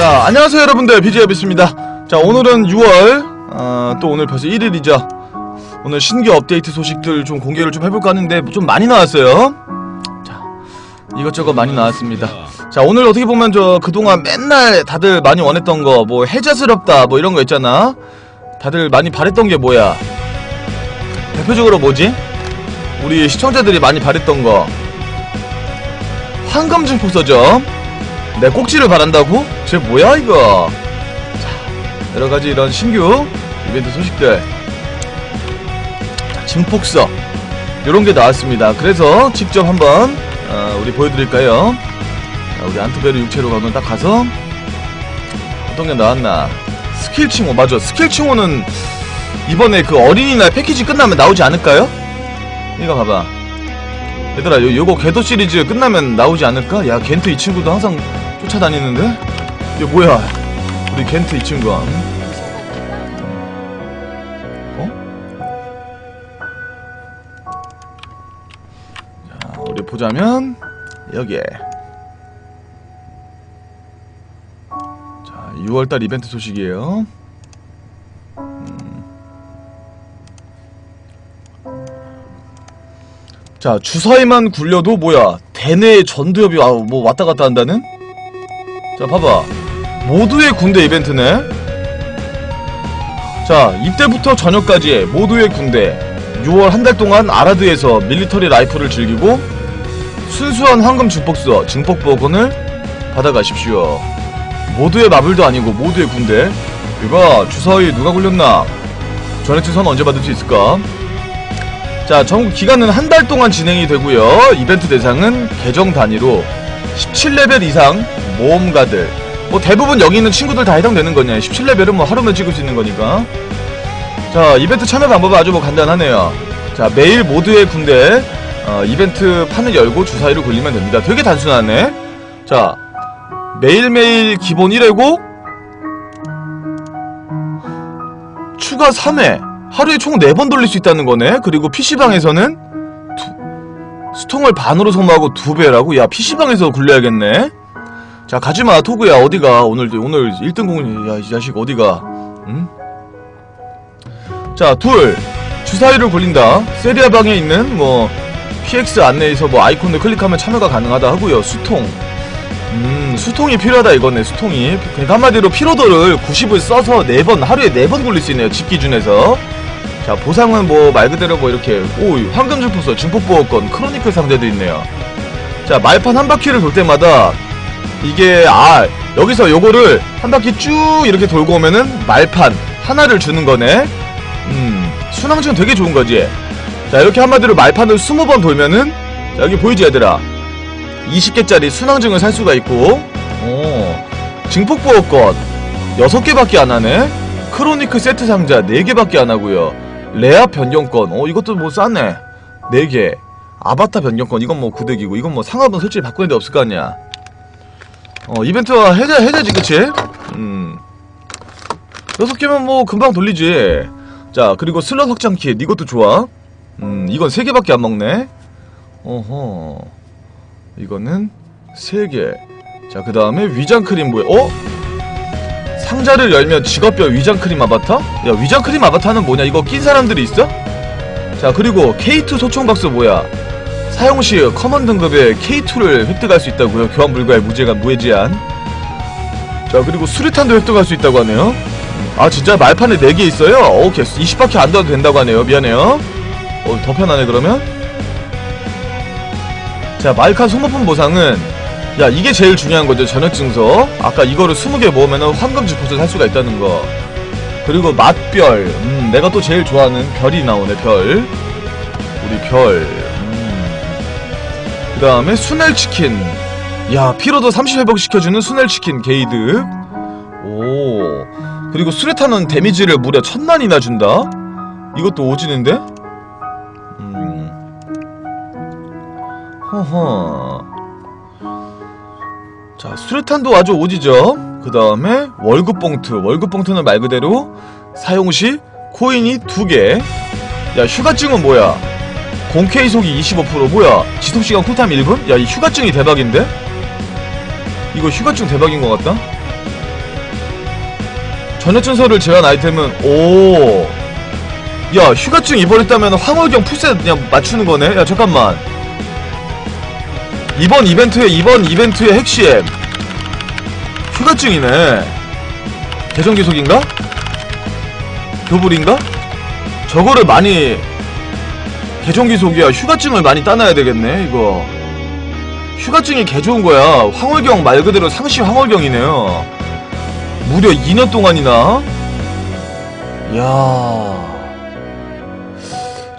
자 안녕하세요 여러분들. BJ비스입니다. 자 오늘은 6월 어, 또 오늘 벌써 1일이죠. 오늘 신규 업데이트 소식들 좀 공개를 좀 해볼까 하는데 좀 많이 나왔어요. 자 이것저것 많이 나왔습니다. 자 오늘 어떻게 보면 저 그동안 맨날 다들 많이 원했던 거 뭐 해자스럽다 뭐 이런 거 있잖아. 다들 많이 바랬던 게 뭐야? 대표적으로 뭐지? 우리 시청자들이 많이 바랬던 거. 황금 증폭서점 내 꼭지를 바란다고? 쟤 뭐야 이거? 자 여러가지 이런 신규 이벤트 소식들. 자, 증폭서. 요런게 나왔습니다. 그래서 직접 한번 어, 우리 보여드릴까요? 자, 우리 안트베르 육체로 가면 딱 가서 어떤게 나왔나? 스킬 칭호 맞아. 스킬 칭호는 이번에 그 어린이날 패키지 끝나면 나오지 않을까요? 이거 봐봐. 얘들아 요, 요거 궤도 시리즈 끝나면 나오지 않을까? 야 겐트 이 친구도 항상 쫓아다니는데? 이거 뭐야 우리 겐트 이 친구야 어? 자 우리 보자면 여기에 자 6월달 이벤트 소식이에요 자 주사위만 굴려도 뭐야 대내 전두엽이 아, 뭐 왔다 갔다 한다는? 자 봐봐. 모두의 군대 이벤트네. 자 이때부터 저녁까지 모두의 군대. 6월 한 달 동안 아라드에서 밀리터리 라이프를 즐기고 순수한 황금 증폭서 증폭버건을 받아가십시오. 모두의 마블도 아니고 모두의 군대. 이봐 주사위 누가 굴렸나? 전해투선 언제 받을 수 있을까? 자, 전국 기간은 한 달 동안 진행이 되고요. 이벤트 대상은 계정 단위로 17레벨 이상 모험가들. 뭐 대부분 여기 있는 친구들 다 해당되는 거냐. 17레벨은 뭐 하루면 찍을 수 있는 거니까. 자, 이벤트 참여 방법은 아주 뭐 간단하네요. 자, 매일 모두의 군대 어, 이벤트 판을 열고 주사위를 굴리면 됩니다. 되게 단순하네. 자, 매일매일 기본 1회고 추가 3회 하루에 총 4번 돌릴 수 있다는 거네 그리고 PC방에서는 두, 수통을 반으로 소모하고 2배라고? 야 PC방에서 굴려야겠네. 자 가지마 토구야. 어디가? 오늘 오늘 1등 공이 야이 자식 어디가? 응? 자 둘. 주사위를 굴린다. 세리아방에 있는 뭐 PX 안내에서 뭐 아이콘을 클릭하면 참여가 가능하다 하고요. 수통. 음 수통이 필요하다 이거네 수통이. 그러니까 한마디로 피로도를 90을 써서 4번 하루에 4번 굴릴 수 있네요 집 기준에서 자 보상은 뭐 말 그대로 뭐 이렇게 오 황금 증폭서 증폭보호권 크로니클 상자도 있네요. 자 말판 한 바퀴를 돌 때마다 이게 아 여기서 요거를 한 바퀴 쭉 이렇게 돌고 오면은 말판 하나를 주는 거네. 음 순항증 되게 좋은 거지. 자 이렇게 한마디로 말판을 20번 돌면은 자 여기 보이지 얘들아? 20개짜리 순항증을 살 수가 있고 오 증폭보호권 6개밖에 안 하네? 크로니클 세트 상자 4개밖에 안 하고요 레아 변경권. 어 이것도 뭐 쌌네. 4개. 아바타 변경권. 이건 뭐 구득이고 이건 뭐 상업은 솔직히 바꾸는 데 없을 거 아니야. 어 이벤트가 해제 해제지 그치? 음. 6개면 뭐 금방 돌리지. 자 그리고 슬롯 확장 킷 이것도 좋아. 음 이건 3개밖에 안 먹네. 어허. 이거는 3개. 자그 다음에 위장 크림 뭐야 어? 상자를 열면 직업별 위장크림 아바타? 야 위장크림 아바타는 뭐냐? 이거 낀 사람들이 있어? 자 그리고 K2 소총박스 뭐야? 사용시 커먼 등급의 K2를 획득할 수 있다고요? 교환 불가의 무제가 무해제한. 자 그리고 수류탄도 획득할 수 있다고 하네요. 아 진짜? 말판에 4개 있어요? 오케이. 20바퀴 안 둬도 된다고 하네요. 미안해요. 어, 더 편하네 그러면? 자 말칸 소모품 보상은 야 이게 제일 중요한 거죠 저녁 증서. 아까 이거를 20개 모으면 황금 지포를 살 수가 있다는 거. 그리고 맛별. 음 내가 또 제일 좋아하는 별이 나오네 별. 우리 별 음. 그 다음에 순넬치킨. 야 피로도 30 회복 시켜주는 순넬치킨 게이드 오. 그리고 수레타는 데미지를 무려 천만이나 준다. 이것도 오지는데? 음. 허허 자 수류탄도 아주 오지죠 그 다음에 월급 봉투 월급 봉투는 말 그대로 사용시 코인이 두개야 휴가증은 뭐야 공케이 속이 25% 뭐야 지속시간 쿨타임 1분? 야 이 휴가증이 대박인데? 이거 휴가증 대박인 것 같다? 전역 순서를 제한 아이템은 오. 야 휴가증 입어냈다면 황홀경 풀셋 그냥 맞추는 거네. 야 잠깐만. 이번 이벤트의 이번 이벤트의 핵심 휴가증이네. 계정 기속인가? 교불인가? 저거를 많이 계정 기속이야. 휴가증을 많이 따놔야 되겠네. 이거. 휴가증이 개 좋은 거야. 황홀경 말 그대로 상시 황홀경이네요. 무려 2년 동안이나. 야.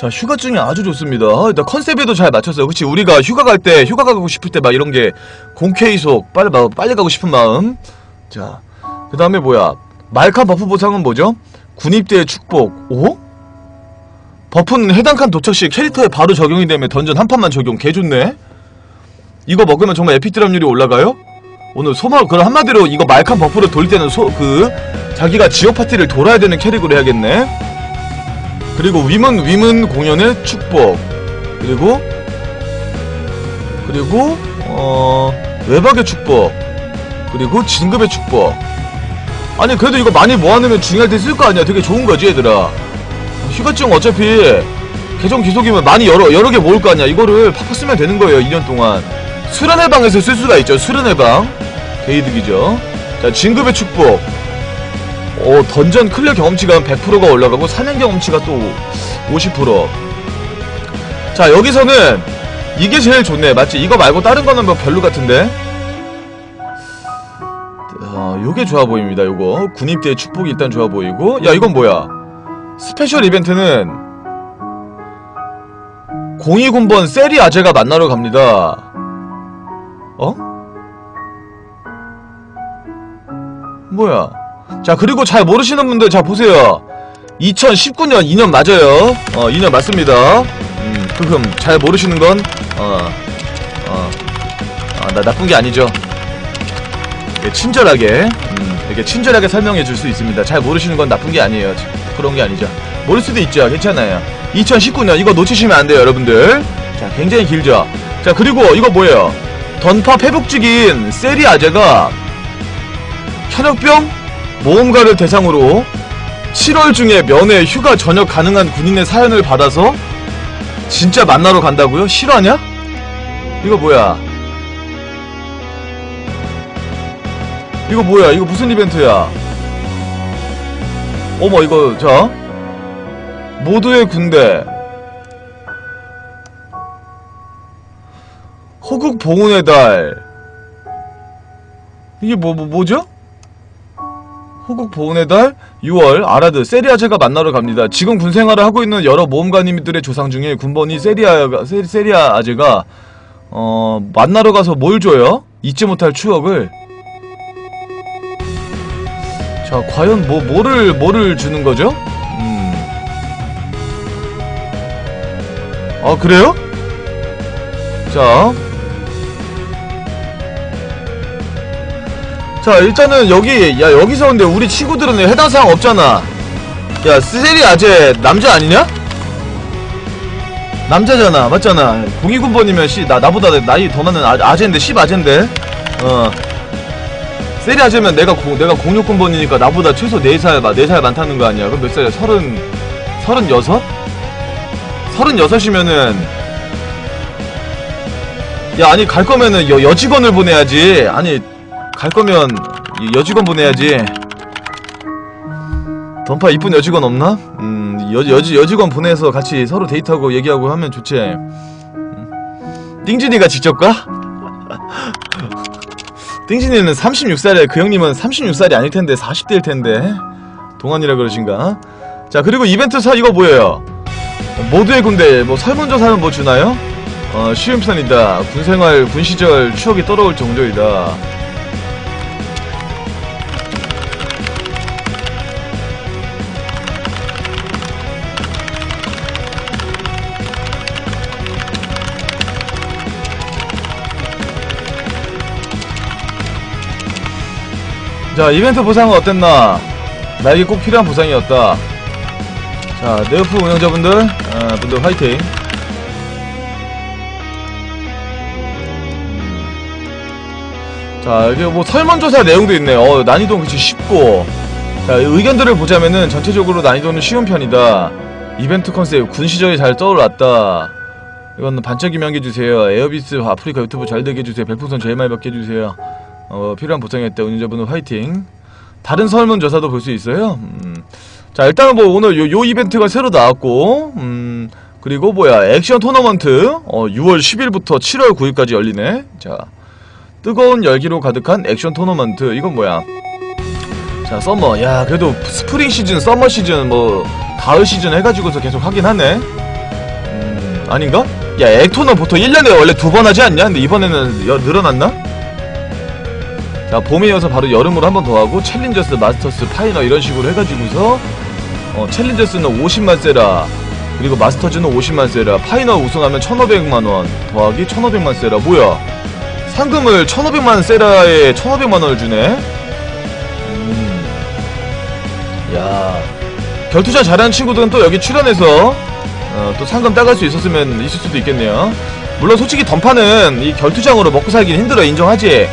자, 휴가증이 아주 좋습니다. 일단 컨셉에도 잘 맞췄어요. 그치? 우리가 휴가 갈 때, 휴가 가고 싶을 때 막 이런 게 공케이속, 빨리, 막 빨리 가고 싶은 마음. 자, 그 다음에 뭐야? 말카 버프 보상은 뭐죠? 군입대의 축복. 오? 버프는 해당 칸 도착 시 캐릭터에 바로 적용이 되면 던전 한 판만 적용. 개 좋네? 이거 먹으면 정말 에픽 드랍률이 올라가요? 오늘 소마 그럼 한마디로 이거 말칸 버프를 돌릴 때는 소 그 자기가 지역 파티를 돌아야 되는 캐릭으로 해야겠네. 그리고 위문 위문 공연의 축복. 그리고 그리고 어 외박의 축복. 그리고 진급의 축복. 아니 그래도 이거 많이 모아놓으면 중요할 때 쓸 거 아니야. 되게 좋은 거지 얘들아. 휴가증 어차피 계정 기속이면 많이 여러 여러 개 모을 거 아니야. 이거를 팍팍 쓰면 되는 거예요 2년 동안. 수련의 방에서 쓸 수가 있죠 수련의 방. 개이득이죠. 자 진급의 축복 어 던전 클리어 경험치가 100%가 올라가고 사냥 경험치가 또 50%자 여기서는 이게 제일 좋네. 맞지? 이거 말고 다른 거는 뭐 별로 같은데? 어 요게 좋아 보입니다 요거. 군입대의 축복이 일단 좋아 보이고. 야 이건 뭐야? 스페셜 이벤트는 02군번 세리 아재가 만나러 갑니다. 어? 뭐야 자 그리고 잘 모르시는 분들 자 보세요. 2019년 2년 맞아요. 어 2년 맞습니다. 음 흑흠. 잘 모르시는 건 어어아나 나쁜 게 아니죠. 예, 친절하게 음 이렇게 친절하게 설명해 줄 수 있습니다. 잘 모르시는 건 나쁜 게 아니에요. 그런 게 아니죠. 모를 수도 있죠. 괜찮아요. 2019년 이거 놓치시면 안 돼요 여러분들. 자 굉장히 길죠. 자 그리고 이거 뭐예요? 던파 회복직인 세리 아재가 현역병 모험가를 대상으로 7월 중에 면회 휴가 전역 가능한 군인의 사연을 받아서 진짜 만나러 간다고요? 실화냐? 이거 뭐야? 이거 뭐야? 이거 무슨 이벤트야? 어머 이거 자 모두의 군대 호국 봉훈의 달 이게 뭐, 뭐 뭐죠? 호국 보훈의 달 6월 아라드 세리아제가 만나러 갑니다. 지금 군 생활을 하고 있는 여러 모험가님들의 조상 중에 군번이 세리아가 세, 세리아 아제가 어 만나러 가서 뭘 줘요? 잊지 못할 추억을 자 과연 뭐 뭐를 뭐를 주는 거죠? 음. 아 그래요? 자 자 일단은 여기 야 여기서 근데 우리 친구들은 해당 사항 없잖아. 야 스세리 아재 남자 아니냐? 남자잖아 맞잖아. 02군번이면 씨. 나, 나보다 나이 더 많은 아, 아재인데 10 아재인데. 어. 세리 아재면 내가 고, 내가 06군번이니까 나보다 최소 4살 4살 많다는 거 아니야? 그럼 몇 살이야? 서른 서른여섯? 서른여섯이면은 야 아니 갈 거면은 여, 여직원을 보내야지. 아니 갈 거면 여직원 보내야지. 던파 이쁜 여직원 없나? 음, 여, 여지, 여직원 보내서 같이 서로 데이트하고 얘기하고 하면 좋지. 음. 띵진이가 직접 가? 띵진이는 36살에 그 형님은 36살이 아닐 텐데 40대일 텐데. 동안이라 그러신가? 자, 그리고 이벤트 사 이거 뭐예요? 모두의 군대 뭐 설문조사는 뭐 주나요? 어, 편이다. 군생활, 군시절 추억이 떠오를 정도이다. 자 이벤트 보상은 어땠나? 나에게 꼭 필요한 보상이었다. 자 네오프 운영자분들 어, 분들 화이팅. 자 여기 뭐 설문조사 내용도 있네 어 난이도 그치 쉽고. 자 의견들을 보자면은 전체적으로 난이도는 쉬운 편이다. 이벤트 컨셉 군 시절이 잘 떠올랐다. 이건 반짝이면 한개주세요. 에어비스 아프리카 유튜브 잘 되게 해주세요. 별풍선 제일 많이 받게 해주세요 어 필요한 보상이었다. 운전자분은 화이팅. 다른 설문조사도 볼 수 있어요. 음. 자 일단은 뭐 오늘 요, 요 이벤트가 새로 나왔고 음. 그리고 뭐야 액션 토너먼트. 어 6월 10일부터 7월 9일까지 열리네. 자 뜨거운 열기로 가득한 액션 토너먼트. 이건 뭐야? 자 썸머. 야 그래도 스프링 시즌 썸머 시즌 뭐 가을 시즌 해가지고서 계속 하긴 하네. 음 아닌가? 야 액토너 보통 1년에 원래 두 번 하지 않냐? 근데 이번에는 여, 늘어났나? 자 봄에 이어서 바로 여름으로 한 번 더 하고 챌린저스 마스터스 파이너 이런 식으로 해가지고서 어 챌린저스는 50만 세라 그리고 마스터즈는 50만 세라 파이너 우승하면 1500만원 더하기 1500만 세라. 뭐야? 상금을 1500만 세라에 1500만원을 주네? 음. 야. 결투장 잘하는 친구들은 또 여기 출연해서 어, 또 상금 따갈 수 있었으면 있을 수도 있겠네요. 물론 솔직히 던파는 이 결투장으로 먹고 살긴 힘들어. 인정하지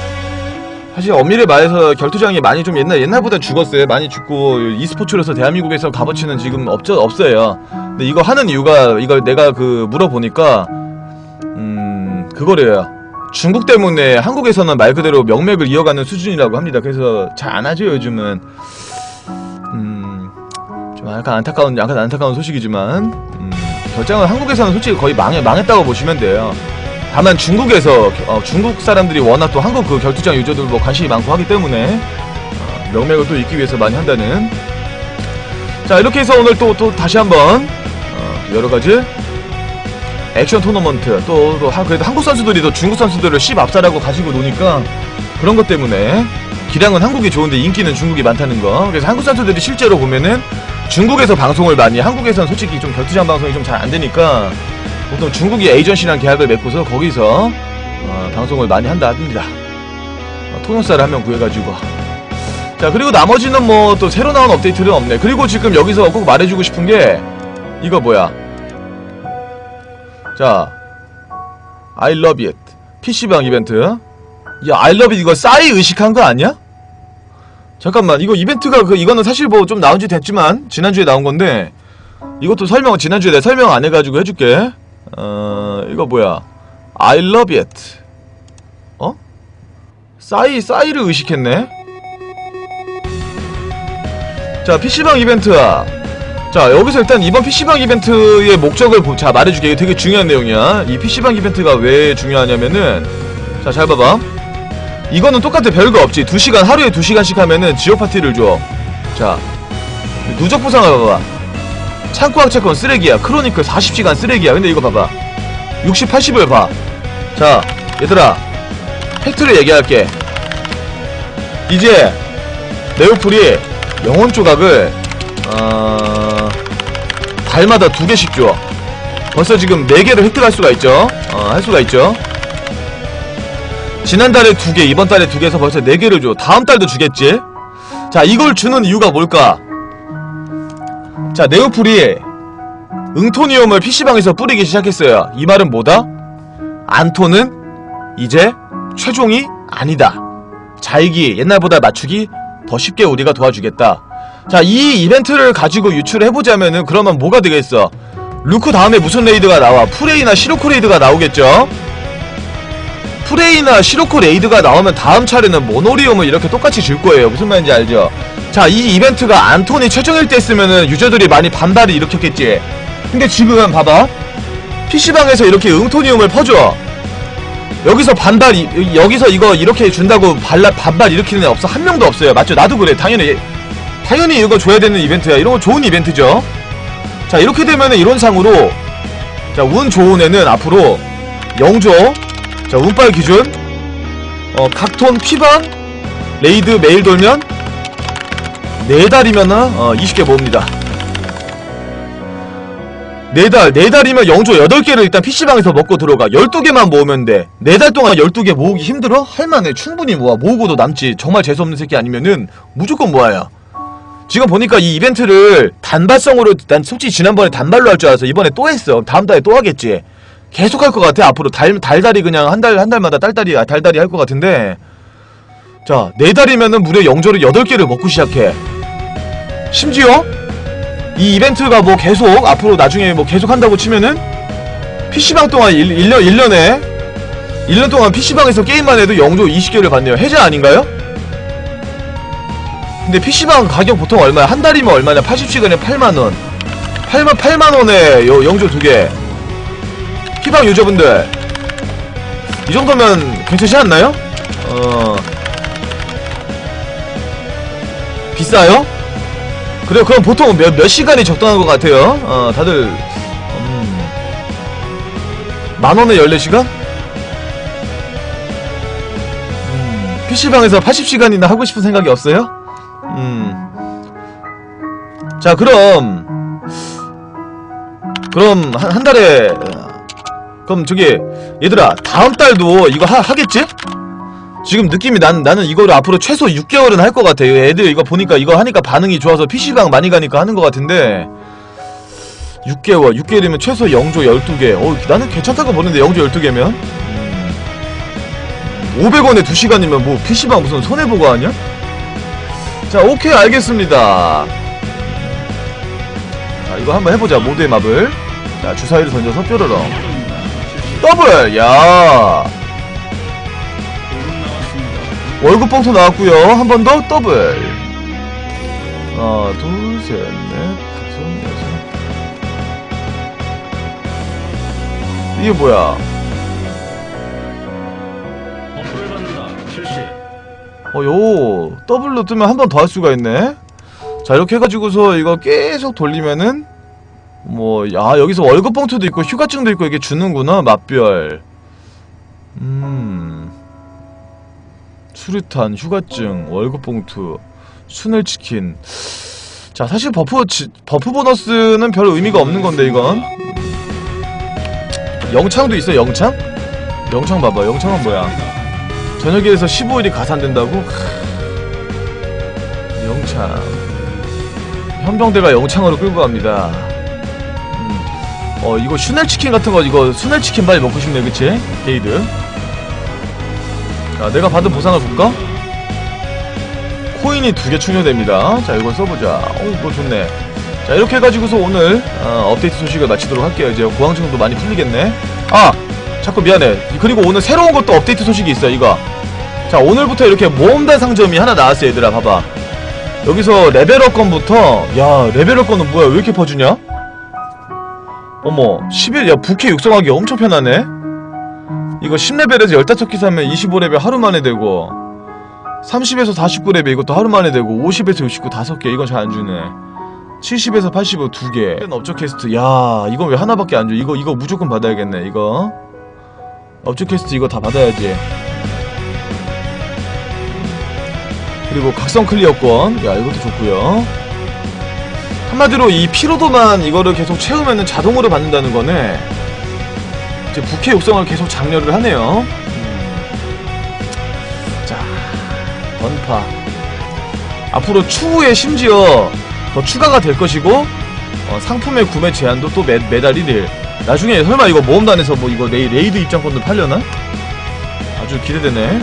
사실 엄밀히 말해서 결투장이 많이 좀 옛날 옛날보다 죽었어요. 많이 죽고 e스포츠로서 대한민국에서 값어치는 지금 없죠 없어요. 근데 이거 하는 이유가 이걸 내가 그 물어보니까 음 그거래요. 중국 때문에 한국에서는 말 그대로 명맥을 이어가는 수준이라고 합니다. 그래서 잘 안 하죠 요즘은. 음좀 약간 안타까운 약간 안타까운 소식이지만 음, 결장은 한국에서는 솔직히 거의 망해 망했다고 보시면 돼요 다만 중국에서 어, 중국 사람들이 워낙 또 한국 그 결투장 유저들 뭐 관심이 많고 하기 때문에 어, 명맥을 또 잇기 위해서 많이 한다는. 자 이렇게 해서 오늘 또 또 다시 한번 어, 여러가지 액션 토너먼트 또, 또 하, 그래도 한국 선수들이 또 중국 선수들을 10 앞사라고 가지고 노니까 그런 것 때문에 기량은 한국이 좋은데 인기는 중국이 많다는 거. 그래서 한국 선수들이 실제로 보면은 중국에서 방송을 많이 한국에서는 솔직히 좀 결투장 방송이 좀 잘 안되니까 보통 중국이 에이전시랑 계약을 맺고서 거기서 어, 방송을 많이 한다 합니다. 어, 통역사를 한 명 구해가지고. 자 그리고 나머지는 뭐 또 새로 나온 업데이트는 없네. 그리고 지금 여기서 꼭 말해주고 싶은 게 이거 뭐야? 자 I love it. PC방 이벤트. 야 I love it 이거 싸이 의식한 거 아니야? 잠깐만 이거 이벤트가 그 이거는 사실 뭐 좀 나온 지 됐지만 지난주에 나온 건데 이것도 설명 지난주에 내가 설명 안 해가지고 해줄게 어 이거 뭐야? I love it. 어? 싸이 싸이를 의식했네? 자 PC방 이벤트야. 자 여기서 일단 이번 PC방 이벤트의 목적을 보, 자 말해줄게. 이게 되게 중요한 내용이야. 이 PC방 이벤트가 왜 중요하냐면은 자 잘 봐봐. 이거는 똑같아. 별거 없지. 2시간 하루에 2시간씩 하면은 지옥 파티를 줘 자 누적 보상을 봐봐 창고학 채권 쓰레기야. 크로니클 40시간 쓰레기야. 근데 이거 봐봐. 60, 80을 봐자 얘들아. 팩트를 얘기할게. 이제 네오플이 영혼 조각을 어... 달마다 두 개씩 줘 벌써 지금 네 개를 획득할 수가 있죠? 어, 할 수가 있죠? 지난달에 두 개, 이번 달에 두 개에서 벌써 네 개를 줘. 다음 달도 주겠지? 자 이걸 주는 이유가 뭘까 자 네오플이 응토니움을 PC방에서 뿌리기 시작했어요. 이 말은 뭐다? 안토는 이제 최종이 아니다. 자익이 옛날보다 맞추기 더 쉽게 우리가 도와주겠다. 자 이 이벤트를 가지고 유출해보자면은 그러면 뭐가 되겠어? 루크 다음에 무슨 레이드가 나와? 프레이나 시로코 레이드가 나오겠죠? 프레이나 시로코 레이드가 나오면 다음 차례는 모노리움을 이렇게 똑같이 줄 거예요. 무슨 말인지 알죠 자 이 이벤트가 안톤이 최종일 때 했으면은 유저들이 많이 반발을 일으켰겠지. 근데 지금 봐봐. PC방에서 이렇게 응토니움을 퍼줘. 여기서 반발 이, 여기서 이거 이렇게 준다고 발라, 반발 일으키는 애 없어. 한 명도 없어요. 맞죠? 나도 그래. 당연히 당연히 이거 줘야 되는 이벤트야. 이런 거 좋은 이벤트죠. 자 이렇게 되면은 이론상으로 자 운 좋은 애는 앞으로 영조 자 운빨 기준 어 각톤 피방 레이드 매일 돌면 4달이면은 어 20개 모읍니다. 4달 4달이면 영조 8개를 일단 PC방에서 먹고 들어가. 12개만 모으면 돼. 4달 동안 12개 모으기 힘들어? 할만해. 충분히 모아. 모으고도 남지. 정말 재수없는 새끼 아니면은 무조건 모아요 지금 보니까 이 이벤트를 단발성으로 난 솔직히 지난번에 단발로 할 줄 알아서 이번에 또 했어. 다음 달에 또 하겠지. 계속 할 것 같아 앞으로. 달, 달달이 그냥 한 달 한 달마다 달달이 아, 달달이 할 것 같은데. 자 4달이면은 무려 영조를 8개를 먹고 시작해 심지어 이 이벤트가 뭐 계속 앞으로 나중에 뭐 계속 한다고 치면은 PC방 동안 1, 1년, 1년에 1년 동안 PC방에서 게임만 해도 영조 20개를 받네요. 해자 아닌가요? 근데 PC방 가격 보통 얼마야? 한 달이면 얼마냐? 80시간에 8만원. 8만, 8만원에 영조 두 개. 피방 유저분들. 이 정도면 괜찮지 않나요? 어. 비싸요? 그래요. 그럼 보통 몇, 몇 시간이 적당한 것 같아요? 어, 다들, 음. 만원에 14시간? 음, PC방에서 80시간이나 하고 싶은 생각이 없어요? 음. 자, 그럼, 그럼, 한, 한 달에, 그럼 저기, 얘들아, 다음 달도 이거 하, 하겠지? 지금 느낌이 난, 나는 이거를 앞으로 최소 6개월은 할 것 같아. 애들 이거 보니까 이거 하니까 반응이 좋아서 PC방 많이 가니까 하는 것 같은데. 6개월, 6개월이면 최소 영조 12개. 어, 나는 괜찮다고 보는데, 영조 12개면. 음. 500원에 2시간이면 뭐 PC방 무슨 손해보고 하냐? 자, 오케이, 알겠습니다. 자, 이거 한번 해보자, 모드의 맵을. 자, 주사위를 던져서 뾰로롱. 더블! 야 월급 봉투 나왔고요 한 번 더 더블. 하나, 둘, 셋, 넷, 다섯, 여섯. 이게 뭐야? 버프를 받는다. 실시. 어, 요, 더블로 뜨면 한 번 더 할 수가 있네? 자, 이렇게 해가지고서 이거 계속 돌리면은, 뭐, 야, 여기서 월급 봉투도 있고, 휴가증도 있고, 이게 주는구나, 맛별. 음. 수류탄, 휴가증, 월급 봉투, 순혈치킨. 자, 사실 버프, 지, 버프 보너스는 별 의미가 없는 건데, 이건. 영창도 있어, 영창? 영창 봐봐, 영창은 뭐야? 저녁에서 15일이 가산된다고? 크... 영창 현병대가 영창으로 끌고 갑니다 음. 어 이거 슈넬치킨 같은 거 이거 순넬치킨 빨리 먹고 싶네 그치? 게이드 자 내가 받은 보상을 볼까? 코인이 두 개 충전됩니다. 자 이걸 써보자. 오 이거 좋네. 자 이렇게 해가지고서 오늘 어, 업데이트 소식을 마치도록 할게요. 이제 고항증도 많이 풀리겠네. 아 자꾸 미안해. 그리고 오늘 새로운 것도 업데이트 소식이 있어 이거. 자 오늘부터 이렇게 모험단 상점이 하나 나왔어 얘들아 봐봐. 여기서 레벨업 건부터 야 레벨업 건은 뭐야? 왜 이렇게 퍼주냐? 어머 11, 야 부캐 육성하기 엄청 편하네 이거 10레벨에서 15개 사면 25레벨 하루 만에 되고 30에서 49레벨 이것도 하루 만에 되고 50에서 69 5개 이건 잘 안주네. 70에서 85 2개. 업적 퀘스트. 야 이건 왜 하나밖에 안줘? 이거 이거 무조건 받아야겠네 이거. 업적 퀘스트 이거 다 받아야지. 그리고 각성 클리어권. 야 이것도 좋고요. 한마디로 이 피로도만 이거를 계속 채우면 자동으로 받는다는 거네 이제 부캐 육성을 계속 장려를 하네요 음. 자 번파 앞으로 추후에 심지어 더 추가가 될 것이고 어, 상품의 구매 제한도 또 매, 매달 1일 나중에 설마 이거 모험단에서 뭐 이거 레이, 레이드 입장권도 팔려나? 아주 기대되네